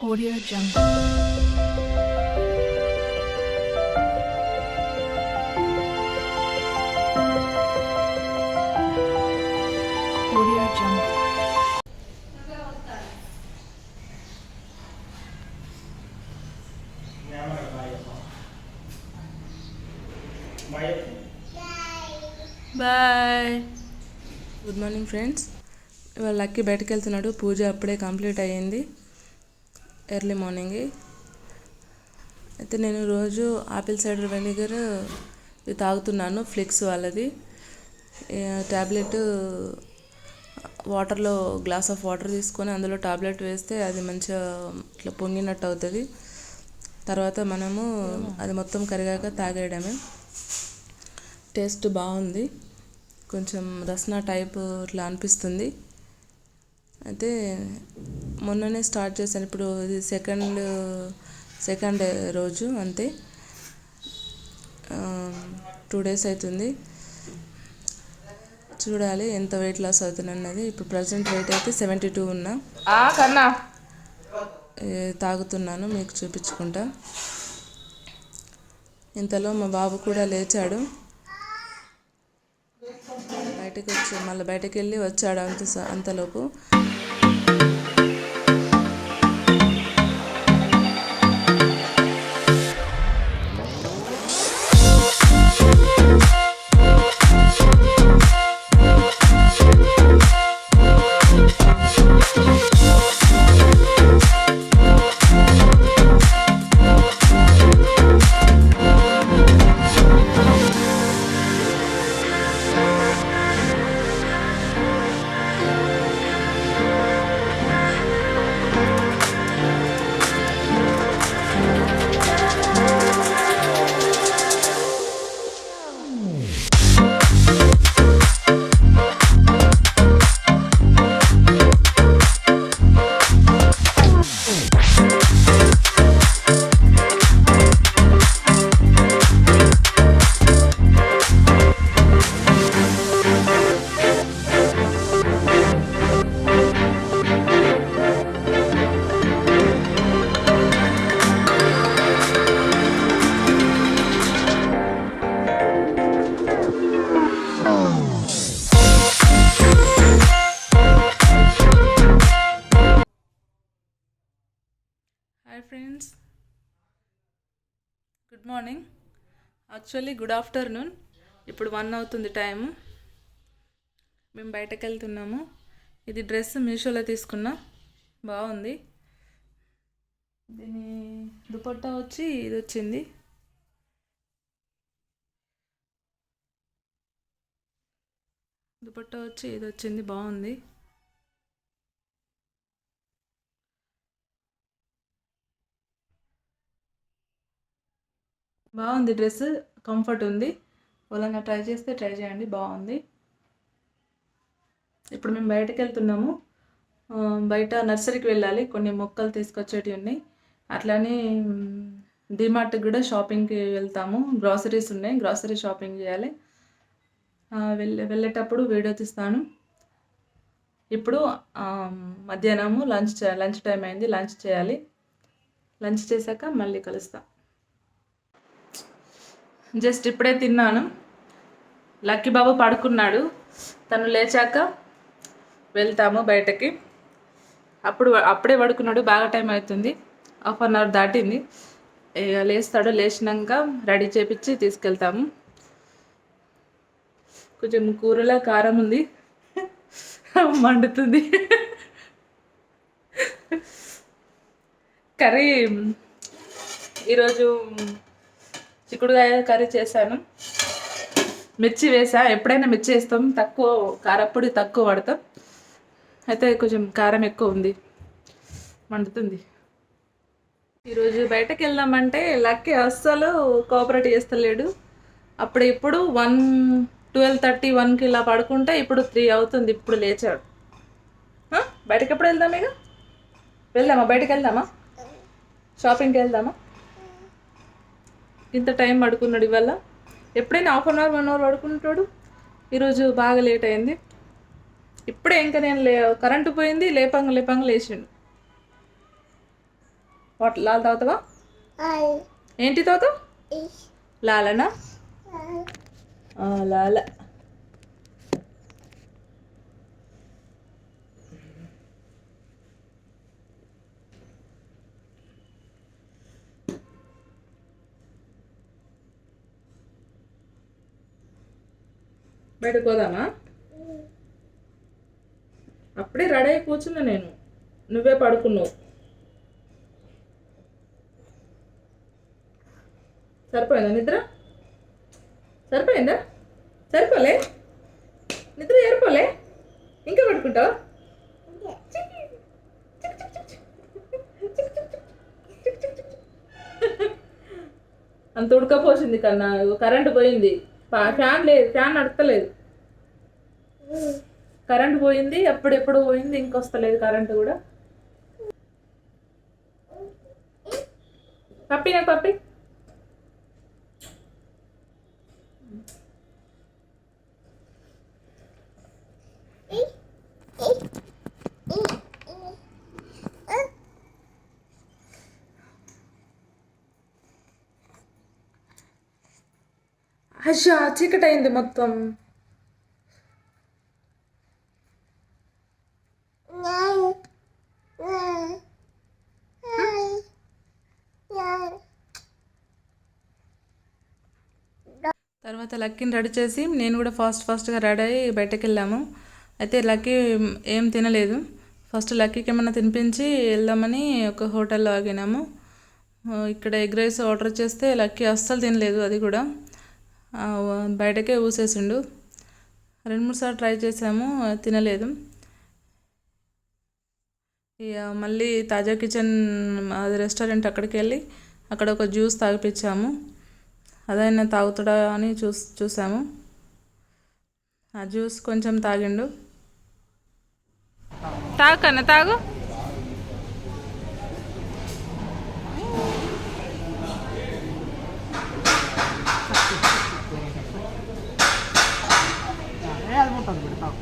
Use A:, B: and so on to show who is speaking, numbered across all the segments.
A: Audio Jungle. Audio Jungle.
B: Boy good morning friends ఇవాళ Lucky బయటకు వెళ్తున్నాడు పూజ అప్పుడే కంప్లీట్ అయ్యింది ఎర్లీ మార్నింగ్. అయితే నేను రోజు ఆపిల్ సైడర్ వెనిగర్ ఇది తాగుతున్నాను ఫ్లిక్స్ వాళ్ళది. ట్యాబ్లెట్ వాటర్లో గ్లాస్ ఆఫ్ వాటర్ తీసుకొని అందులో టాబ్లెట్ వేస్తే అది మంచిగా ఇట్లా పొంగినట్టు అవుతుంది. తర్వాత మనము అది మొత్తం కరిగాక తాగేయడమే. టేస్ట్ బాగుంది. కొంచెం రస్నా టైప్ ఇట్లా అనిపిస్తుంది. అయితే మొన్ననే స్టార్ట్ చేశాను. ఇప్పుడు ఇది సెకండ్ సెకండ్ రోజు అంతే. టూ డేస్ అవుతుంది చూడాలి ఎంత వెయిట్ లాస్ అవుతుంది అన్నది. ఇప్పుడు ప్రజెంట్ వెయిట్ అయితే సెవెంటీ టూ ఉన్నా
C: కన్నా.
B: తాగుతున్నాను మీకు చూపించుకుంటా. ఇంతలో మా బాబు కూడా లేచాడు. బయటకు వచ్చి మళ్ళీ బయటకు వెళ్ళి వచ్చాడు అంత అంతలోపు. Good morning actually good afternoon ఇప్పుడు వన్ అవుతుంది టైం మేము బయటకు వెళ్తున్నాము. ఇది డ్రెస్ మీషోలో తీసుకున్నా. బాగుంది. దీని దుపట్టా వచ్చి ఇది వచ్చింది. దుపట్టా వచ్చి ఇది వచ్చింది. బాగుంది. బాగుంది డ్రెస్ కంఫర్ట్ ఉంది. వాళ్ళని ట్రై చేస్తే ట్రై చేయండి బాగుంది. ఇప్పుడు మేము బయటకు వెళ్తున్నాము. బయట నర్సరీకి వెళ్ళాలి. కొన్ని మొక్కలు తీసుకొచ్చేటివి ఉన్నాయి. అట్లానే డిమార్ట్కి కూడా షాపింగ్కి వెళ్తాము. గ్రాసరీస్ ఉన్నాయి. గ్రాసరీ షాపింగ్ చేయాలి. వెళ్ళే వెళ్ళేటప్పుడు వీడియో తీస్తాను. ఇప్పుడు మధ్యాహ్నము లంచ్ లంచ్ టైం అయింది. లంచ్ చేయాలి. లంచ్ చేశాక మళ్ళీ కలుస్తాం. జస్ట్ ఇప్పుడే తిన్నాను. లక్కీ బాబు పడుకున్నాడు. తను లేచాక వెళ్తాము బయటకి. అప్పుడు అప్పుడే పడుకున్నాడు. బాగా టైం అవుతుంది. హాఫ్ అన్ అవర్ దాటింది. ఇక లేస్తాడు. లేచినాక రెడీ చేపించి తీసుకెళ్తాము. కొంచెం కూరలో కారం ఉంది. మండుతుంది. కర్రీ ఈరోజు చిక్కుడుకాయ కర్రీ చేశాను. మిర్చి వేసా. ఎప్పుడైనా మిర్చి వేస్తాం. తక్కువ కారప్పొడి తక్కువ వాడతాం. అయితే కొంచెం కారం ఎక్కువ ఉంది. మండుతుంది. ఈరోజు బయటకు వెళ్దామంటే లక్కీ అస్సలు కోఆపరేట్ చేస్తలేడు. అప్పుడు ఇప్పుడు వన్ ట్వెల్వ్ థర్టీ వన్కి ఇలా పడుకుంటే ఇప్పుడు త్రీ అవుతుంది. ఇప్పుడు లేచాడు. బయటకు ఎప్పుడు వెళ్దాం ఇక? వెళ్దామా? బయటకు వెళ్దామా? షాపింగ్కి వెళ్దామా? ఇంత టైం పడుకున్నాడు ఇవాళ. ఎప్పుడైనా half an hour one hour పడుకుంటాడు. ఈరోజు బాగా లేట్ అయింది. ఇప్పుడే ఇంకా నేను లే కరెంటు పోయింది లేపంగా లేపంగా లేచిండు. వాటర్ లాల్ తాగుతావా? ఏంటి తాగుతావు? లాలనా? లాల. బయటకు పోదామా? అప్పుడే రెడీ అయి కూర్చున్నా నేను. నువ్వే పడుకున్నావు. సరిపోయిందా నిద్ర? సరిపోయిందా? సరిపోలే? నిద్ర ఏరిపోలే? ఇంకా పడుకుంటావా? అంత ఉడకపోసింది కన్నా కరెంటు పోయింది. ఫ్యాన్ లేదు ఫ్యాన్ నడతలేదు కరెంట్ పోయింది ఎప్పుడెప్పుడు పోయింది ఇంకొస్తలేదు కరెంట్ కూడా. పప్పి కప్పి పప్పి. అయ్యా చీకటైంది మొత్తం. తర్వాత లక్కీని రెడీ చేసి నేను కూడా ఫాస్ట్ ఫాస్ట్గా రెడీ అయ్యి బయటకు వెళ్ళాము అయితే లక్కీ ఏం తినలేదు. ఫస్ట్ లక్కీకి ఏమైనా తినిపించి వెళ్దామని ఒక హోటల్లో ఆగినాము. ఇక్కడ ఎగ్ రైస్ ఆర్డర్ చేస్తే లక్కీ అస్సలు తినలేదు అది కూడా. బయటకే ఊసేసిండు. రెండు మూడు సార్లు ట్రై చేసాము తినలేదు. ఇక మళ్ళీ తాజా కిచెన్ అది రెస్టారెంట్ అక్కడికి వెళ్ళి అక్కడ ఒక జ్యూస్ తాగిపించాము అదైనా తాగుతాడా అని చూస్ చూసాము. ఆ జ్యూస్ కొంచెం తాగిండు. తాగు కన్నా తాగు.
C: అది ఉంటుంది బిడ్డ తాగు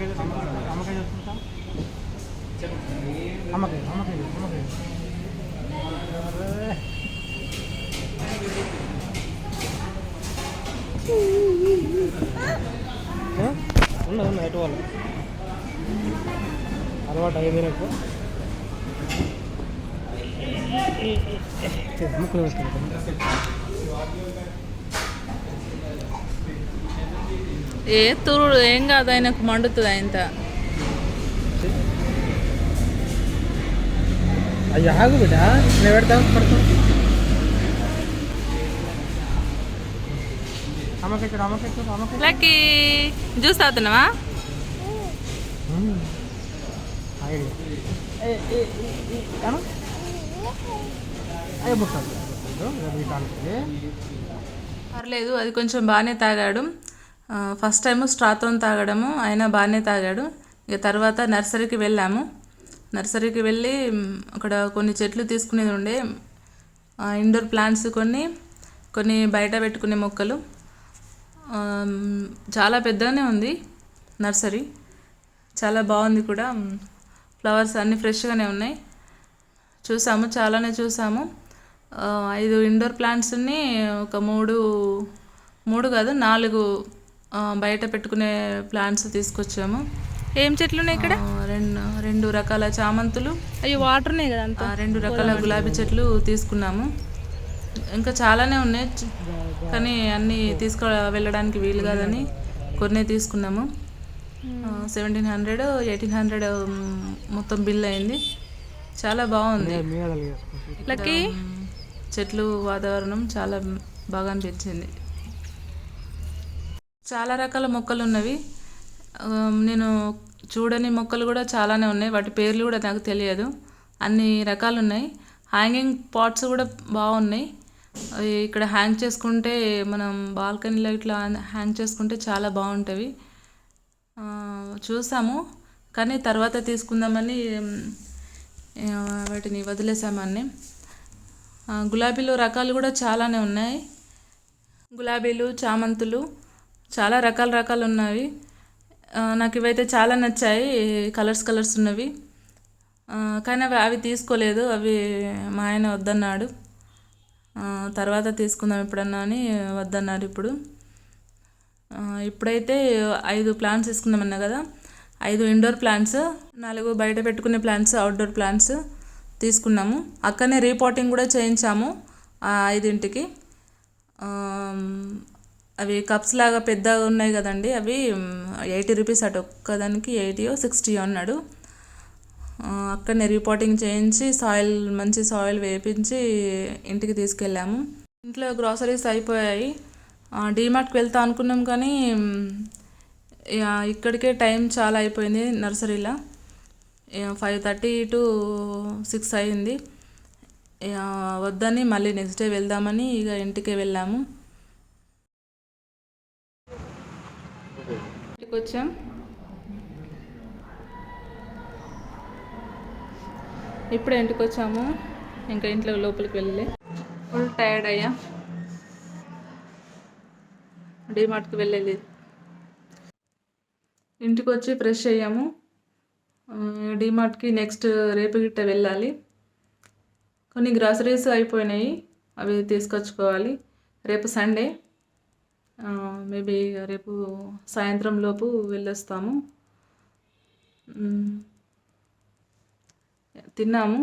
C: అమ్మకాయ అమ్మకాయ అమ్మకాయ ఎటు వాళ్ళు అలవాటు అయ్యింది నాకు. ముక్కలు వేసుకుంటాను
B: ఏ తురుడు ఏం కాదు ఆయనకు మండుతుంది ఆయనత.
C: అయ్యా ఆగు బిడ్డ నేను
B: లక్కీ జ్యూస్ తాగుతున్నావా? పర్లేదు అది కొంచెం బాగానే తాగాడు. ఫస్ట్ టైము స్ట్రాతో తాగడము ఆయన బాగానే తాగాడు. ఇక తర్వాత నర్సరీకి వెళ్ళాము. నర్సరీకి వెళ్ళి అక్కడ కొన్ని చెట్లు తీసుకునేది ఉండే. ఇండోర్ ప్లాంట్స్ కొన్ని కొన్ని బయట పెట్టుకునే మొక్కలు. చాలా పెద్దగానే ఉంది నర్సరీ. చాలా బాగుంది కూడా. ఫ్లవర్స్ అన్నీ ఫ్రెష్గానే ఉన్నాయి. చూసాము చాలానే చూసాము. ఐదు ఇండోర్ ప్లాంట్స్ని ఒక మూడు మూడు కాదు నాలుగు బయట పెట్టుకునే ప్లాంట్స్ తీసుకొచ్చాము.
D: ఏం చెట్లు ఉన్నాయి ఇక్కడ
B: రెండు రెండు రకాల చామంతులు.
D: అయ్యో వాటర్ ఉన్నాయి కదా
B: రెండు రకాల గులాబీ చెట్లు తీసుకున్నాము. ఇంకా చాలానే ఉన్నాయి కానీ అన్నీ తీసుకు వెళ్ళడానికి వీలు కాదని కొన్ని తీసుకున్నాము. సెవెంటీన్ హండ్రెడ్ ఎయిటీన్ హండ్రెడ్ మొత్తం బిల్ అయింది. చాలా బాగుంది.
D: లక్కీ?
B: చెట్లు వాతావరణం చాలా బాగా అనిపించింది. చాలా రకాల మొక్కలు ఉన్నవి. నేను చూడని మొక్కలు కూడా చాలానే ఉన్నాయి. వాటి పేర్లు కూడా నాకు తెలియదు. అన్ని రకాలు ఉన్నాయి హ్యాంగింగ్ పాట్స్ కూడా బాగున్నాయి. ఇక్కడ హ్యాంగ్ చేసుకుంటే మనం బాల్కనీలో ఇట్లా హ్యాంగ్ చేసుకుంటే చాలా బాగుంటుంది చూసాము. కానీ తర్వాత తీసుకుందామని వాటిని వదిలేసాము అన్నీ. గులాబీలో రకాలు కూడా చాలానే ఉన్నాయి. గులాబీలు చామంతులు చాలా రకాల రకాలు ఉన్నవి. నాకు ఇవైతే చాలా నచ్చాయి. కలర్స్ కలర్స్ ఉన్నవి. కానీ అవి అవి తీసుకోలేదు. అవి మా ఆయన వద్దన్నాడు. తర్వాత తీసుకుందాం ఎప్పుడన్నా అని వద్దన్నారు ఇప్పుడు. ఇప్పుడైతే ఐదు ప్లాంట్స్ తీసుకుందామన్నా కదా. ఐదు ఇండోర్ ప్లాంట్స్ నాలుగు బయట పెట్టుకునే ప్లాంట్స్ అవుట్డోర్ ప్లాంట్స్ తీసుకున్నాము. అక్కడనే రీపోటింగ్ కూడా చేయించాము ఆ ఐదింటికి. అవి కప్స్ లాగా పెద్దగా ఉన్నాయి కదండి అవి ఎయిటీ రూపీస్ అటు ఒక్కదానికి ఎయిటీయో సిక్స్టీయో అన్నాడు. అక్కడనే రిపోర్టింగ్ చేయించి సాయిల్ మంచి సాయిల్ వేపించి ఇంటికి తీసుకెళ్ళాము. ఇంట్లో గ్రాసరీస్ అయిపోయాయి. డీమార్ట్కి వెళ్తా అనుకున్నాం కానీ ఇక ఇక్కడికే టైం చాలా అయిపోయింది నర్సరీలో. ఫైవ్ థర్టీ టు సిక్స్ అయింది. ఇక వద్దని మళ్ళీ నెక్స్ట్ డే వెళ్దామని ఇక ఇంటికి వెళ్ళాము. ఇంటికి వచ్చాం ఇప్పుడే ఇంటికి వచ్చాము ఇంకా ఇంట్లో లోపలికి వెళ్ళలే. ఫుల్ టైర్డ్ అయ్యా. డిమార్ట్కి వెళ్ళలేదు. ఇంటికి వచ్చి ఫ్రెష్ అయ్యాము. డిమార్ట్కి నెక్స్ట్ రేపు గిట్ట వెళ్ళాలి. కొన్ని గ్రాసరీస్ అయిపోయినాయి. అవి తీసుకొచ్చుకోవాలి. రేపు సండే. మేబీ రేపు సాయంత్రం లోపు వెళ్ళొస్తాము. తిన్నాము.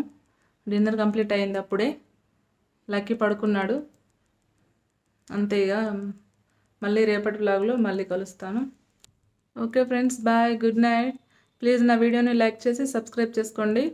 B: డిన్నర్ కంప్లీట్ అయింది అప్పుడే. లక్కీ పడుకున్నాడు. అంతే ఇక. మళ్ళీ రేపటి బ్లాగ్లో మళ్ళీ కలుస్తాను. Okay friends bye good night. Please నా వీడియోని లైక్ చేసి సబ్స్క్రైబ్ చేసుకోండి.